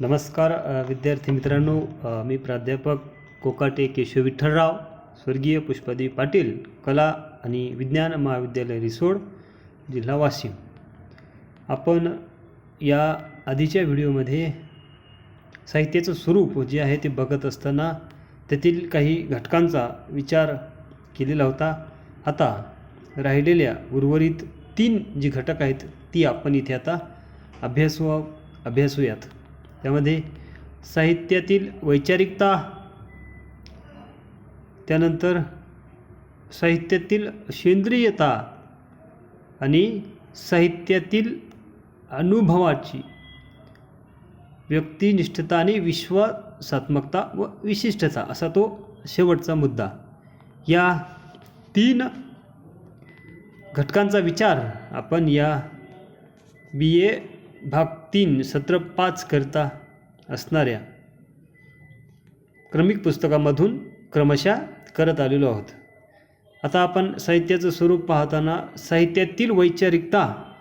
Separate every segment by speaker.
Speaker 1: नमस्कार विद्यार्थी मित्रांनो मी प्राध्यापक कोकाटे केशव विठ्ठलराव स्वर्गीय पुष्पादेवी पाटील कला आणि विज्ञान महाविद्यालय रिसोड जिल्हा वाशिम. आपण या आधीच्या व्हिडिओमध्ये साहित्याचं स्वरूप जे आहे ते बघत असताना त्यातील काही घटकांचा विचार केलेला होता. आता राहिलेल्या उर्वरित तीन जी घटक आहेत ती आपण इथे आता अभ्यासू अभ्यासूयात. त्यामध्ये साहित्यातील वैचारिकता त्यानंतर साहित्यातील सेंद्रियता आणि साहित्यातील अनुभवाची व्यक्तिनिष्ठता आणि विश्वासात्मकता व विशिष्टता असा तो शेवटचा मुद्दा. या तीन घटकांचा विचार आपण या बी ए भाग तीन सत्र पाच करता असणाऱ्या क्रमिक पुस्तकामधून क्रमशः करत आलेलो आहोत. आता आपण साहित्याचं स्वरूप पाहताना साहित्यातील वैचारिकता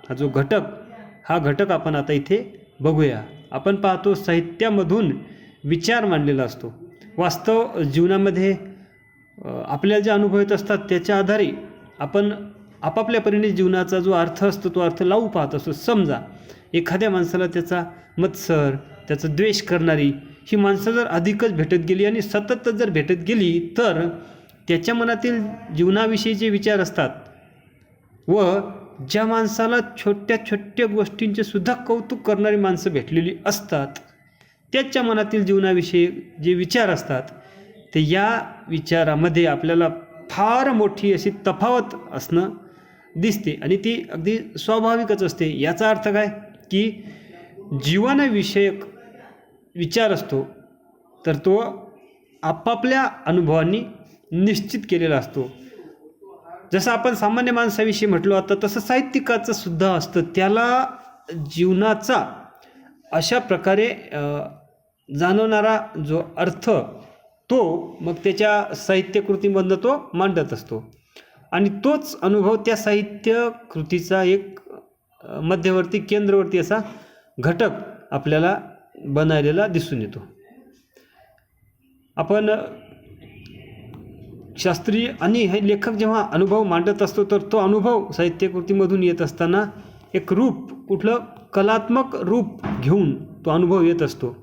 Speaker 1: हा जो घटक हा घटक आपण आता इथे बघूया. आपण पाहतो साहित्यामधून विचार मांडलेला असतो. वास्तव जीवनामध्ये आपल्याला जे अनुभव येत असतात त्याच्या आधारे आपण आपापल्या परीने जीवनाचा जो अर्थ असतो तो अर्थ लावू पाहत असतो. समजा एखाद्या माणसाला त्याचा मत्सर त्याचा द्वेष करणारी ही माणसं जर अधिकच भेटत गेली आणि सतत जर भेटत गेली तर त्याच्या मनातील जीवनाविषयीचे विचार असतात व ज्या माणसाला छोट्या छोट्या गोष्टींचे सुद्धा कौतुक करणारी माणसं भेटलेली असतात त्याच्या मनातील जीवनाविषयी जे विचार असतात ते या विचारामध्ये आपल्याला फार मोठी अशी तफावत असणं दिसते आणि ती अगदी स्वाभाविकच असते. याचा अर्थ काय? की जीवनविषयक विचार असतो तर तो आपापल्या अनुभवांनी निश्चित केलेला असतो. जसं आपण सामान्य माणसाविषयी म्हटलो आता तसं साहित्यिकाचं सुद्धा असतं. त्याला जीवनाचा अशा प्रकारे जाणवणारा जो अर्थ तो मग त्याच्या साहित्यकृतीमधनं तो मांडत असतो. आणि तोच अनुभव त्या साहित्य कृतीचा एक मध्यवर्ती केंद्रवर्ती असा घटक आपल्याला बनायलेला दिसून येतो. आपण शास्त्रीय आणि हे लेखक जेव्हा अनुभव मांडत असतो तर तो अनुभव साहित्यकृतीमधून येत असताना एक रूप कुठलं कलात्मक रूप घेऊन तो अनुभव येत असतो.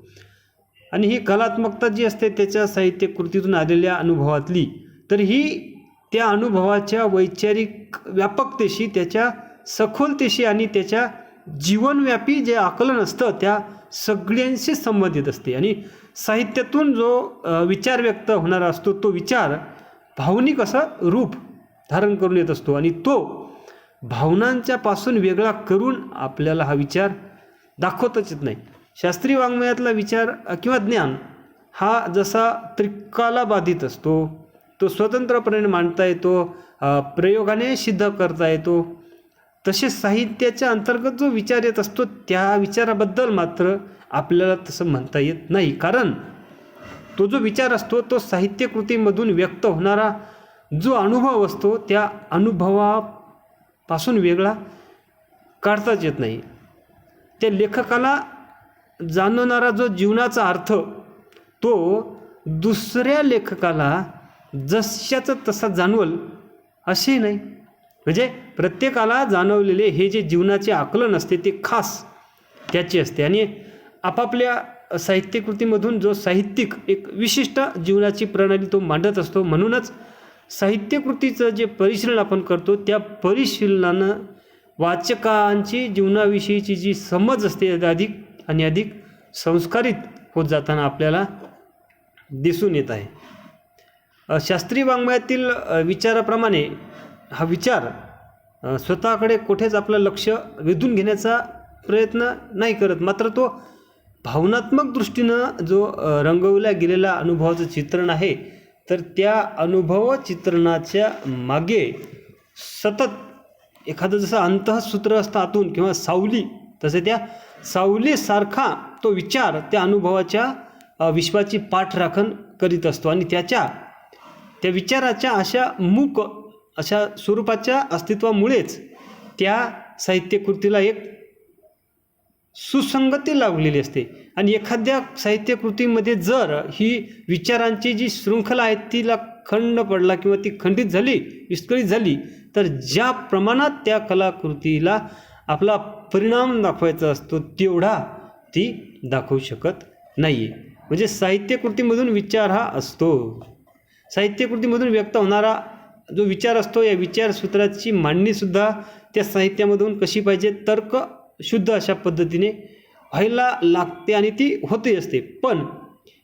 Speaker 1: आणि ही कलात्मकता जी असते त्याच्या साहित्यकृतीतून आलेल्या अनुभवातली तर ही त्या अनुभवाच्या वैचारिक व्यापकतेशी त्याच्या सखोलतेशी आणि त्याच्या जीवनव्यापी जे आकलन असतं त्या सगळ्यांशी संबंधित असते. आणि साहित्यातून जो विचार व्यक्त होणारा असतो तो विचार भावनिक असा रूप धारण करून येत असतो. आणि तो भावनांच्या पासून वेगळा करून आपल्याला हा विचार दाखवतच येत नाही. शास्त्रीय वाङ्मयातला विचार किंवा ज्ञान हा जसा त्रिकाला बाधित असतो तो स्वतंत्रपणे मांडता येतो प्रयोगाने सिद्ध करता येतो. तसेच साहित्याच्या अंतर्गत जो विचार येत असतो त्या विचाराबद्दल मात्र आपल्याला तसं म्हणता येत नाही. कारण तो जो विचार असतो तो साहित्यकृतीमधून व्यक्त होणारा जो अनुभव असतो त्या अनुभवापासून वेगळा काढताच येत नाही. त्या लेखकाला जाणवणारा जो जीवनाचा अर्थ तो दुसऱ्या लेखकाला जशाचं तसा जाणवल असे नाही. म्हणजे प्रत्येकाला जाणवलेले हे जे जीवनाचे आकलन असते ते खास त्याचे असते. आणि आपापल्या साहित्यकृतीमधून जो साहित्यिक एक विशिष्ट जीवनाची प्रणाली तो मांडत असतो म्हणूनच साहित्यकृतीचं जे परिशीलन आपण करतो त्या परिशीलनानं वाचकांची जीवनाविषयीची जी समज असते अधिक आणि अधिक संस्कारित होत जाताना आपल्याला दिसून येत आहे. शास्त्रीय वाङ्मयातील विचाराप्रमाणे हा विचार स्वतःकडे कुठेच आपलं लक्ष वेधून घेण्याचा प्रयत्न नाही करत. मात्र तो भावनात्मक दृष्टीनं जो रंगवल्या गेलेला अनुभवाचं चित्रण आहे तर त्या अनुभव चित्रणाच्या मागे सतत एखादं जसं अंतःसूत्र असतं आतून किंवा सावली तसे त्या सावलीसारखा तो विचार त्या अनुभवाच्या विश्वाची पाठराखण करीत असतो आणि त्याच्या त्या विचाराच्या अशा मूक अशा स्वरूपाच्या अस्तित्वामुळेच त्या साहित्यकृतीला एक सुसंगती लावलेली असते. आणि एखाद्या साहित्यकृतीमध्ये जर ही विचारांची जी शृंखला आहे तिला खंड पडला किंवा ती खंडित झाली विस्कळीत झाली तर ज्या प्रमाणात त्या कलाकृतीला आपला परिणाम दाखवायचा असतो तेवढा ती दाखवू शकत नाही आहे म्हणजे साहित्यकृतीमधून विचार हा असतो. साहित्यकृतीमधून व्यक्त होणारा जो विचार असतो या विचारसूत्राची मांडणीसुद्धा त्या साहित्यामधून कशी पाहिजे? तर्क शुद्ध अशा पद्धतीने व्हायला लागते आणि ती होते असते. पण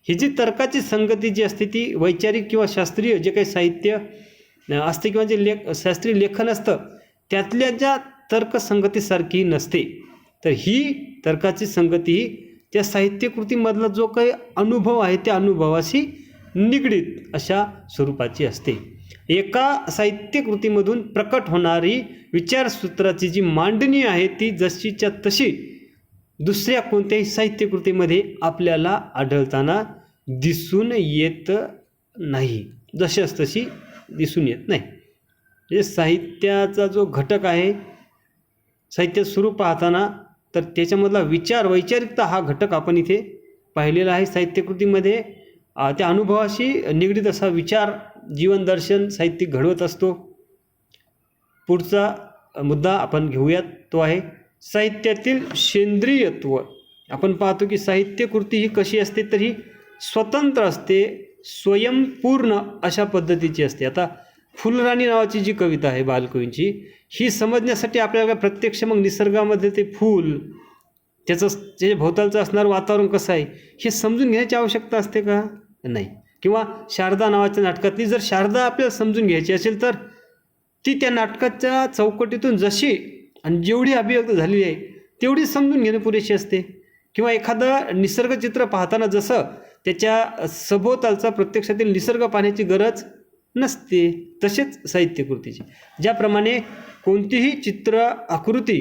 Speaker 1: ही जी तर्काची संगती जी असते ती वैचारिक किंवा शास्त्रीय जे काही साहित्य असते किंवा जे लेख शास्त्रीय लेखन असतं त्यातल्या ज्या तर्कसंगतीसारखी नसते. तर ही तर्काची संगती ही त्या साहित्यकृतीमधला जो काही अनुभव आहे त्या अनुभवाशी निगडीत अशा स्वरूपाची असते. एका साहित्यकृतीमधून प्रकट होणारी विचारसूत्राची जी मांडणी आहे ती जशीच्या तशी दुसऱ्या कोणत्याही साहित्यकृतीमध्ये आपल्याला आढळताना दिसून येत नाही. जशास तशी दिसून येत नाही. म्हणजे साहित्याचा जो घटक आहे साहित्य स्वरूप पाहताना तर त्याच्यामधला विचार वैचारिकता हा घटक आपण इथे पाहिलेला आहे साहित्यकृतीमध्ये त्या अनुभवाशी निगडीत असा विचार जीवनदर्शन साहित्यिक घडवत असतो. पुढचा मुद्दा आपण घेऊयात तो आहे साहित्यातील सेंद्रियत्व. आपण पाहतो की साहित्यकृती ही कशी असते तर ही स्वतंत्र असते स्वयंपूर्ण अशा पद्धतीची असते. आता फुलराणी नावाची जी कविता आहे बालकवींची ही समजण्यासाठी आपल्याला प्रत्यक्ष मग निसर्गामध्ये ते फूल त्याचं जे भोवतालचं असणारं वातावरण कसं आहे हे समजून घेण्याची आवश्यकता असते का? नाही. किंवा शारदा नावाच्या नाटकातली जर शारदा आपल्याला समजून घ्यायची असेल तर ती त्या नाटकाच्या चौकटीतून जशी आणि जेवढी अभिव्यक्त झालेली आहे तेवढी समजून घेणे पुरेशी असते. किंवा एखादं निसर्गचित्र पाहताना जसं त्याच्या सभोवतालचा प्रत्यक्षातील निसर्ग पाहण्याची गरज नसते तसेच साहित्यकृतीची. ज्याप्रमाणे कोणतीही चित्र आकृती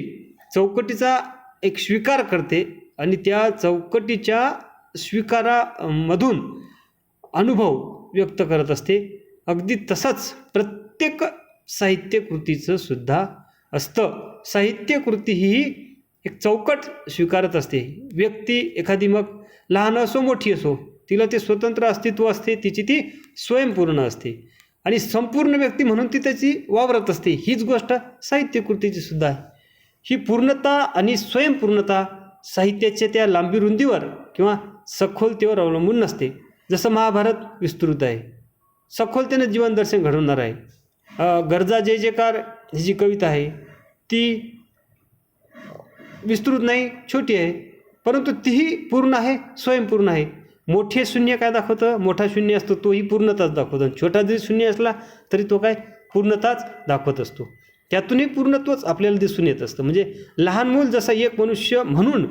Speaker 1: चौकटीचा एक स्वीकार करते आणि त्या चौकटीच्या स्वीकारामधून अनुभव व्यक्त करत असते. अगदी तसंच प्रत्येक साहित्यकृतीचं सुद्धा असतं. साहित्यकृती ही एक चौकट स्वीकारत असते. व्यक्ती एखादी मग लहान असो मोठी असो तिला ते स्वतंत्र अस्तित्व असते तिची ती स्वयंपूर्ण असते. आणि संपूर्ण व्यक्ती म्हणून ती त्याची वावरत असते. हीच गोष्ट साहित्यकृतीची सुद्धा आहे. ही पूर्णता आणि स्वयंपूर्णता साहित्याच्या त्या लांबी रुंदीवर किंवा सखोलतेवर अवलंबून नसते. जसं महाभारत विस्तृत आहे. सखोलतेने जीवनदर्शन घडवणार आहे. गरजा जय जयकार ही जी कविता आहे ती विस्तृत नाही छोटी आहे. परंतु तीही पूर्ण आहे स्वयंपूर्ण आहे. मोठे शून्य काय दाखवतं? मोठा शून्य असतो तोही पूर्णताच दाखवतो. आणि छोटा जरी शून्य असला तरी तो काय? पूर्णताच दाखवत असतो. त्यातूनही पूर्णत्वच आपल्याला दिसून येत असतं. म्हणजे लहान मूल जसा एक मनुष्य म्हणून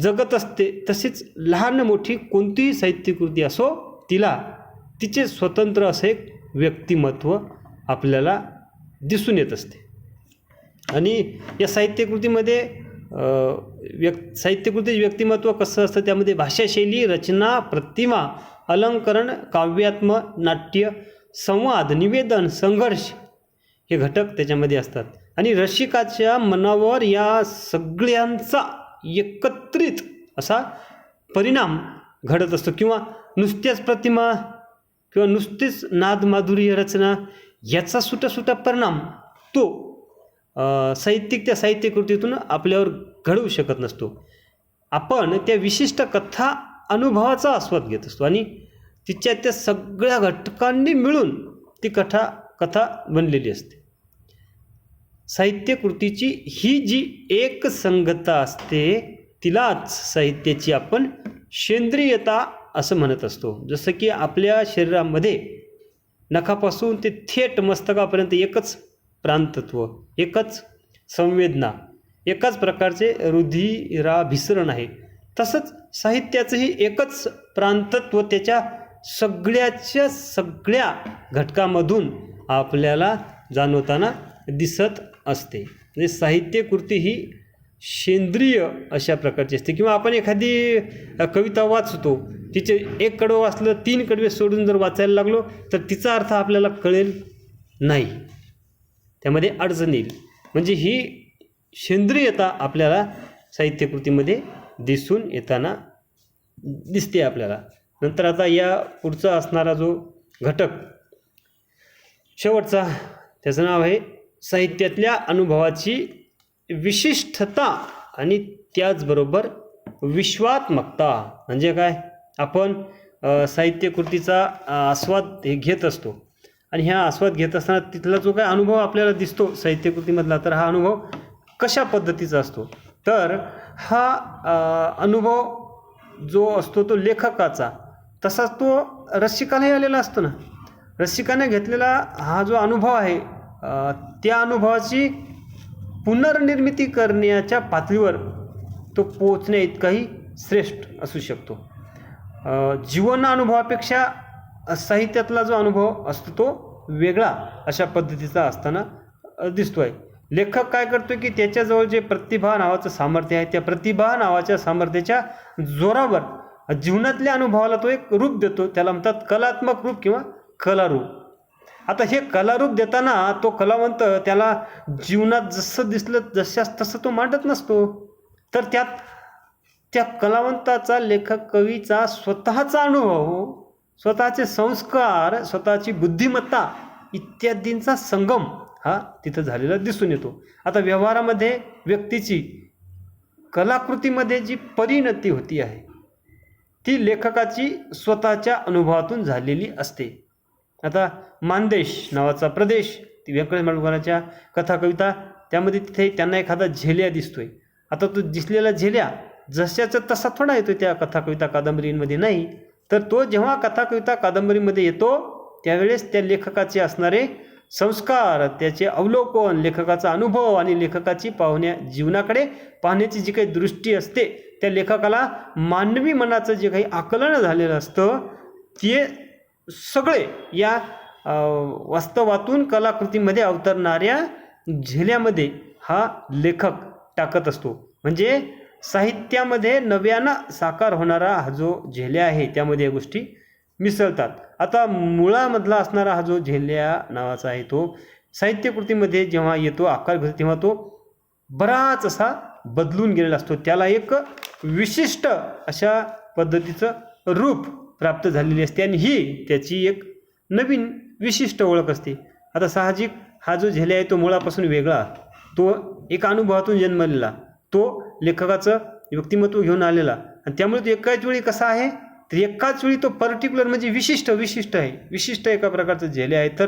Speaker 1: जगत असते तसेच लहान मोठी कोणतीही साहित्यकृती असो तिला तिचे स्वतंत्र असे एक व्यक्तिमत्व आपल्याला दिसून येत असते. आणि या साहित्यकृतीमध्ये व्यक् साहित्यकृतीचे व्यक्तिमत्व कसं असतं त्यामध्ये भाषाशैली रचना प्रतिमा अलंकरण काव्यात्म नाट्य संवाद निवेदन संघर्ष हे घटक त्याच्यामध्ये असतात. आणि रसिकाच्या मनावर या सगळ्यांचा एकत्रित असा परिणाम घडत असतो. किंवा नुसत्याच प्रतिमा किंवा नुसतीच नाद माधुर्य रचना याचा सुटासुटा परिणाम तो साहित्यिक त्या साहित्यकृतीतून आपल्यावर घडवू शकत नसतो. आपण त्या विशिष्ट कथा अनुभवाचा आस्वाद घेत असतो आणि तिच्या त्या सगळ्या घटकांनी मिळून ती कथा कथा बनलेली असते. साहित्यकृतीची ही जी एक संगता असते तिलाच साहित्याची आपण सेंद्रियता असं म्हणत असतो. जसं की आपल्या शरीरामध्ये नखापासून ते थेट मस्तकापर्यंत एकच प्रांतत्व एकच संवेदना एकाच प्रकारचे रुधिराभिसरण आहे. तसंच साहित्याचंही एकच प्रांतत्व त्याच्या सगळ्याच्या सगळ्या घटकामधून आपल्याला जाणवताना दिसत असते. म्हणजे साहित्यकृती ही सेंद्रिय अशा प्रकारची असते. किंवा आपण एखादी कविता वाचतो तिचे एक कडवं वाचलं तीन कडवे सोडून जर वाचायला लागलो तर तिचा अर्थ आपल्याला कळेल नाही. त्यामध्ये अडचण येईल. म्हणजे ही सेंद्रियता आपल्याला साहित्यकृतीमध्ये दिसून येताना दिसते आपल्याला. नंतर आता या पुढचा असणारा जो घटक शेवटचा त्याचं नाव आहे साहित्यातल्या अनुभवाची विशिष्टता आणि त्याचबरोबर विश्वात्मकता म्हणजे काय? आपण साहित्यकृतीचा आस्वाद हे घेत असतो. आणि ह्या आस्वाद घेत असताना तिथला जो काय अनुभव आपल्याला दिसतो साहित्यकृतीमधला तर हा अनुभव कशा पद्धतीचा असतो? तर हा अनुभव जो असतो तो लेखकाचा तसाच तो रसिकालाही आलेला असतो ना. रसिकाने घेतलेला हा जो अनुभव आहे त्या अनुभवाची पुनर्निर्मिती करण्याच्या पातळीवर तो पोचण्या इतकाही श्रेष्ठ असू शकतो. जीवन अनुभवापेक्षा साहित्यातला जो अनुभव असतो तो वेगळा अशा पद्धतीचा असताना दिसतो आहे लेखक काय करतो की त्याच्याजवळ जे प्रतिभा नावाचं सामर्थ्य आहे त्या प्रतिभा नावाच्या सामर्थ्याच्या जोरावर जीवनातल्या अनुभवाला तो एक रूप देतो. त्याला म्हणतात कलात्मक रूप किंवा कलारूप. आता हे कलारूप देताना तो कलावंत त्याला जीवनात जसं दिसलं जशास तसं तो मांडत नसतो. तर त्यात त्या कलावंताचा लेखक कवीचा स्वतःचा अनुभव स्वतःचे संस्कार स्वतःची बुद्धिमत्ता इत्यादींचा संगम हा तिथं झालेला दिसून येतो. आता व्यवहारामध्ये व्यक्तीची कलाकृतीमध्ये जी परिणती होती आहे ती लेखकाची स्वतःच्या अनुभवातून झालेली असते. आता मानदेश नावाचा प्रदेश ती व्यंकटेश माडगुकरांच्या कथा कविता त्यामध्ये तिथे त्यांना एखादा झेल्या दिसतोय. आता तो दिसलेला झेल्या जशाचा तसा थोडा येतो त्या कथा कविता कादंबरींमध्ये नाही. तर तो जेव्हा कथा कविता कादंबरीमध्ये येतो त्यावेळेस त्या लेखकाचे असणारे संस्कार त्याचे अवलोकन लेखकाचा अनुभव आणि लेखकाची पाहुण्या जीवनाकडे पाहण्याची जी काही दृष्टी असते त्या लेखकाला मानवी मनाचं जे काही आकलन झालेलं असतं ते सगळे या वास्तवातून कलाकृतीमध्ये अवतरणाऱ्या झेल्यामध्ये हा लेखक टाकत असतो. म्हणजे साहित्यामध्ये नव्यानं साकार होणारा हा जो झेल्या आहे त्यामध्ये या गोष्टी मिसळतात. आता मुळामधला असणारा हा जो झेल्या नावाचा आहे तो साहित्यकृतीमध्ये जेव्हा येतो आकार घेतो तेव्हा तो बराच असा बदलून गेलेला असतो. त्याला एक विशिष्ट अशा पद्धतीचं रूप प्राप्त झालेली असते आणि ही त्याची एक नवीन विशिष्ट ओळख असते. आता साहजिक हा जो झेले आहे तो मुळापासून वेगळा. तो एका अनुभवातून जन्मलेला. तो लेखकाचं व्यक्तिमत्व घेऊन आलेला. आणि त्यामुळे तो एकाच वेळी कसा आहे? तर एकाच वेळी तो पर्टिक्युलर म्हणजे विशिष्ट विशिष्ट आहे. विशिष्ट एका प्रकारचं झेले आहे. तर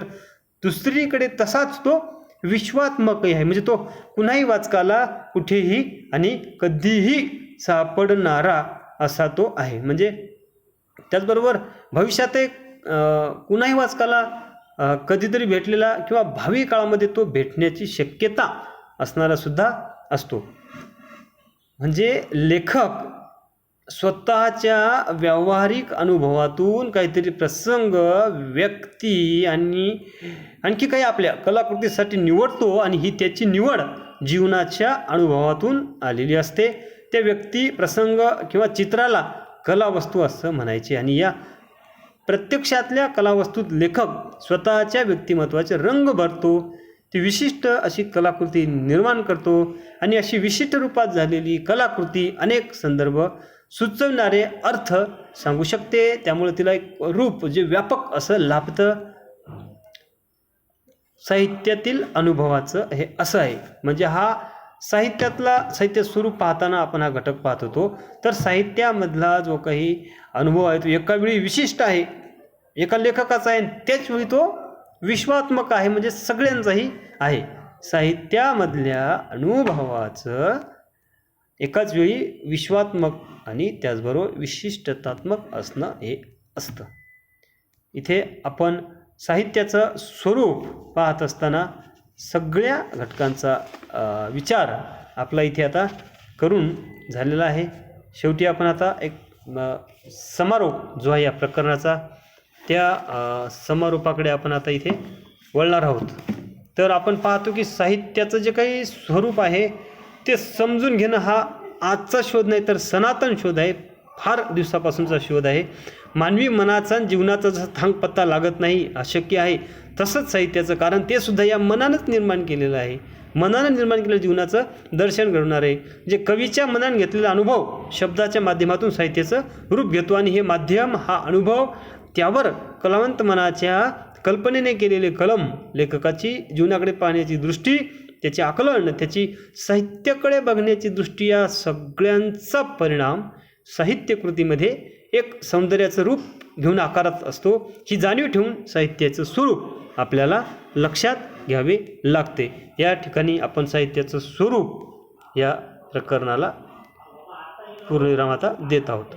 Speaker 1: दुसरीकडे तसाच तो विश्वात्मकही आहे. म्हणजे तो कुणाही वाचकाला कुठेही आणि कधीही सापडणारा असा तो आहे. म्हणजे त्याचबरोबर भविष्यात एक कुणाही वाचकाला कधीतरी भेटलेला किंवा भावी काळामध्ये तो भेटण्याची शक्यता असणारा सुद्धा असतो. म्हणजे लेखक स्वतःच्या व्यावहारिक अनुभवातून काहीतरी प्रसंग व्यक्ती आणि आणखी काही आपल्या कलाकृतीसाठी निवडतो आणि ही त्याची निवड जीवनाच्या अनुभवातून आलेली असते. त्या व्यक्ती प्रसंग किंवा चित्राला कलावस्तू असं म्हणायचे. आणि या प्रत्यक्षातल्या कलावस्तूत लेखक स्वतःच्या व्यक्तिमत्वाचे रंग भरतो. ती विशिष्ट अशी कलाकृती निर्माण करतो. आणि अशी विशिष्ट रूपात झालेली कलाकृती अनेक संदर्भ सुचवणारे अर्थ सांगू शकते. त्यामुळे तिला एक रूप जे व्यापक असं लाभतं. साहित्यातील अनुभवाचं हे असं आहे. म्हणजे हा साहित्यातला साहित्य स्वरूप पाहताना आपण हा घटक पाहत होतो. तर साहित्यामधला जो काही अनुभव आहे तो एका वेळी विशिष्ट आहे. एका लेखकाचा आहे त्याच वेळी तो विश्वात्मक आहे म्हणजे सगळ्यांचाही आहे. साहित्यामधल्या अनुभवाचं एकाच वेळी विश्वात्मक आणि त्याचबरोबर विशिष्टतात्मक असणं हे असतं. इथे आपण साहित्याचं स्वरूप पाहत असताना सगळ्या घटकांचा विचार आपला इथे आता करून झालेला आहे. शेवटी आपण आता एक समारोप जो आहे या प्रकरणाचा त्या समारोपाकडे आपण आता इथे वळणार आहोत. तर आपण पाहतो की साहित्याचं जे काही स्वरूप आहे ते समजून घेणं हा आजचा शोध नाही तर सनातन शोध आहे. फार दिवसापासूनचा शोध आहे. मानवी मनाचा आणि जीवनाचा जसा थांग पत्ता लागत नाही अशक्य आहे तसंच साहित्याचं कारण ते सुद्धा या मनानंच निर्माण केलेलं आहे. मनानं निर्माण केलेलं जीवनाचं दर्शन घडवणार आहे. जे कवीच्या मनानं घेतलेला अनुभव शब्दाच्या माध्यमातून साहित्याचं रूप घेतो आणि हे माध्यम हा अनुभव त्यावर कलावंत मनाच्या कल्पनेने केलेले कलम लेखकाची जीवनाकडे पाहण्याची दृष्टी त्याचे आकलन त्याची साहित्याकडे बघण्याची दृष्टी या सगळ्यांचा परिणाम साहित्य कृतीमध्ये एक सौंदर्याचं रूप घेऊन आकारात असतो. ही जाणीव ठेवून साहित्याचं स्वरूप आपल्याला लक्षात घ्यावे लागते. या ठिकाणी आपण साहित्याचं स्वरूप या प्रकरणाला पूर्णविराम आता देत आहोत.